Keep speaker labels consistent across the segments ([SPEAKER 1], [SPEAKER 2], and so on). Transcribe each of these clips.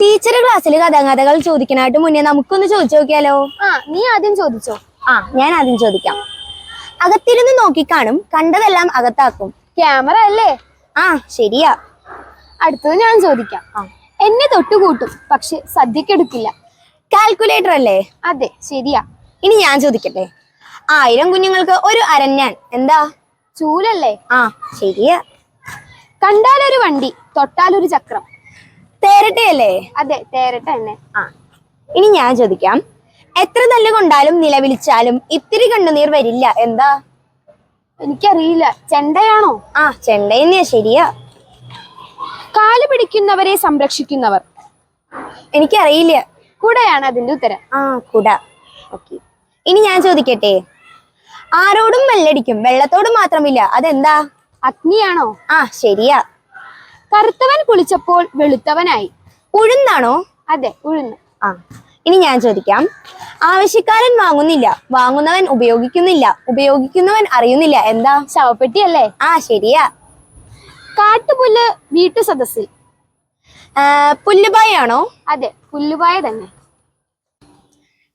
[SPEAKER 1] Teacher ക്ലാസ്സിൽ കഥാകഥകൾ ചോദിക്കണായിട്ട് മുന്നേ നമുക്കൊന്ന് ചോദിച്ചു നോക്കിയാലോ?
[SPEAKER 2] ആ നീ ആദ്യം ചോദിച്ചോ.
[SPEAKER 1] ആ ഞാൻ ആദ്യം ചോദിക്കാം. അകത്തിരുന്ന് നോക്കിക്കാണും കണ്ടതെല്ലാം അകത്താക്കും.
[SPEAKER 2] ക്യാമറ അല്ലേ?
[SPEAKER 1] ആ ശരിയാ.
[SPEAKER 2] അടുത്തത് ഞാൻ ചോദിക്കാം. എന്നെ തൊട്ടുകൂട്ടും പക്ഷെ സദ്യക്കെടുക്കില്ല.
[SPEAKER 1] കാൽക്കുലേറ്റർ അല്ലേ?
[SPEAKER 2] അതെ ശരിയാ.
[SPEAKER 1] ഇനി ഞാൻ ചോദിക്കട്ടെ? ആയിരം കുഞ്ഞുങ്ങൾക്ക് ഒരു അരഞ്ഞാൻ എന്താ?
[SPEAKER 2] ചൂലല്ലേ?
[SPEAKER 1] ആ ശരിയാ.
[SPEAKER 2] കണ്ടാലൊരു വണ്ടി തൊട്ടാലൊരു ചക്രം.
[SPEAKER 1] തേരട്ടെയല്ലേ?
[SPEAKER 2] അതെ തേരട്ട തന്നെ.
[SPEAKER 1] ആ. ഇനി ഞാൻ ചോദിക്കാം. എത്ര നല്ല കൊണ്ടാലും നിലവിളിച്ചാലും ഇത്തിരി കണ്ണുനീർ വരില്ല എന്താ?
[SPEAKER 2] എനിക്കറിയില്ല. ചെണ്ടയാണോ?
[SPEAKER 1] ആ ചെണ്ട തന്നെയാ ശരിയാ.
[SPEAKER 2] കാൽ പിടിക്കുന്നവരെ സംരക്ഷിക്കുന്നവർ.
[SPEAKER 1] എനിക്കറിയില്ല.
[SPEAKER 2] കുടയാണ് അതിന്റെ ഉത്തരം.
[SPEAKER 1] ആ കുട. ഓക്കെ. ഇനി ഞാൻ ചോദിക്കട്ടെ. ആരോടും വെള്ളടിക്കും വെള്ളത്തോട് മാത്രമില്ല. അതെന്താ?
[SPEAKER 2] അഗ്നിയാണോ?
[SPEAKER 1] ആ ശരിയാ.
[SPEAKER 2] കറുത്തവൻ കുളിച്ചപ്പോൾ വെളുത്തവനായി.
[SPEAKER 1] ഉഴുന്നാണോ?
[SPEAKER 2] അതെ ഉഴുന്ന്.
[SPEAKER 1] ആ ഇനി ഞാൻ ചോദിക്കാം. ആവശ്യക്കാരൻ വാങ്ങുന്നില്ല വാങ്ങുന്നവൻ ഉപയോഗിക്കുന്നില്ല ഉപയോഗിക്കുന്നവൻ അറിയുന്നില്ല എന്താ?
[SPEAKER 2] ശവപ്പെട്ടിയല്ലേ?
[SPEAKER 1] ആ ശരിയാ.
[SPEAKER 2] കാട്ടുപുല്ല് വീട്ടു സദസ്സിൽ.
[SPEAKER 1] പുല്ലുപായാണോ
[SPEAKER 2] അതെ പുല്ലുപായ തന്നെ.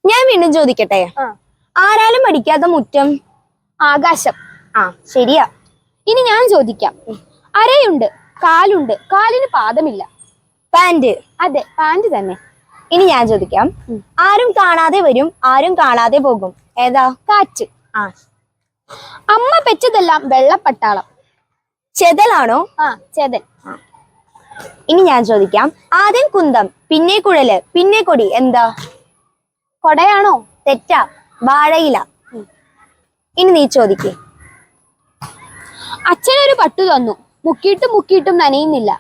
[SPEAKER 1] ഞാൻ വീണ്ടും ചോദിക്കട്ടെ? ആരാലും പഠിക്കാത്ത മുറ്റം?
[SPEAKER 2] ആകാശം.
[SPEAKER 1] ആ ശരിയാ.
[SPEAKER 2] ഇനി ഞാൻ ചോദിക്കാം. അരയുണ്ട്. കാലുണ്ട്. കാലിന് പാദമില്ല.
[SPEAKER 1] പാന്റ്.
[SPEAKER 2] അതെ പാന്റ് തന്നെ.
[SPEAKER 1] ഇനി ഞാൻ ചോദിക്കാം. ആരും കാണാതെ വരും ആരും കാണാതെ പോകും. ഏതാ?
[SPEAKER 2] കാറ്റ്.
[SPEAKER 1] ആ.
[SPEAKER 2] അമ്മ പെറ്റതെല്ലാം വെള്ളപ്പട്ടാളം.
[SPEAKER 1] ചെതലാണോ?
[SPEAKER 2] ആ ചെതൽ.
[SPEAKER 1] ഇനി ഞാൻ ചോദിക്കാം. ആദ്യം കുന്തം പിന്നെ കുഴൽ പിന്നെ കൊടി. എന്താ?
[SPEAKER 2] കൊടയാണോ?
[SPEAKER 1] തെറ്റാ. വാഴയില. ഇനി നീ ചോദിക്കേ.
[SPEAKER 2] അച്ഛനൊരു പട്ടു തന്നു. മുക്കിയിട്ടും മുക്കിയിട്ടും നനയുന്നില്ല.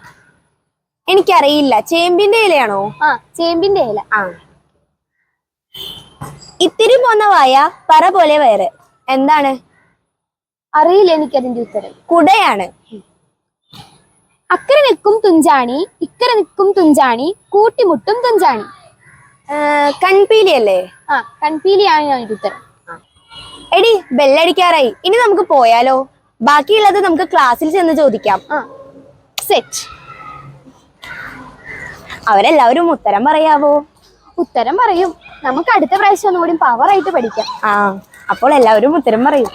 [SPEAKER 1] എനിക്കറിയില്ല. ചേമ്പിന്റെ ഇലയാണോ?
[SPEAKER 2] ആ ചേമ്പിന്റെ ഇല.
[SPEAKER 1] ആ. ഇത്തിരി പോന്ന വായ പറ പോലെ വയറ്. എന്താണ്?
[SPEAKER 2] അറിയില്ല എനിക്കതിന്റെ ഉത്തരം.
[SPEAKER 1] കുടയാണ്.
[SPEAKER 2] അക്കരെ നിൽക്കും തുഞ്ചാണി ഇക്കരെ നിൽക്കും തുഞ്ചാണി കൂട്ടിമുട്ടും തുഞ്ചാണി.
[SPEAKER 1] കൺപീലി കൺപീലിയല്ലേ?
[SPEAKER 2] ആ കൺപീലിയാണ് ഞാൻ ഉത്തരം.
[SPEAKER 1] എടി ബെല്ലടിക്കാറായി. ഇനി നമുക്ക് പോയാലോ? ബാക്കിയുള്ളത് നമുക്ക് ക്ലാസ്സിൽ ചെന്ന് ചോദിക്കാം.
[SPEAKER 2] സെറ്റ്
[SPEAKER 1] അവരെല്ലാവരും ഉത്തരം പറയാവോ?
[SPEAKER 2] ഉത്തരം പറയും. നമുക്ക് അടുത്ത പ്രാവശ്യം ഒന്നുകൂടി പവർ ആയിട്ട് പഠിക്കാം.
[SPEAKER 1] ആ അപ്പോൾ എല്ലാവരും ഉത്തരം പറയും.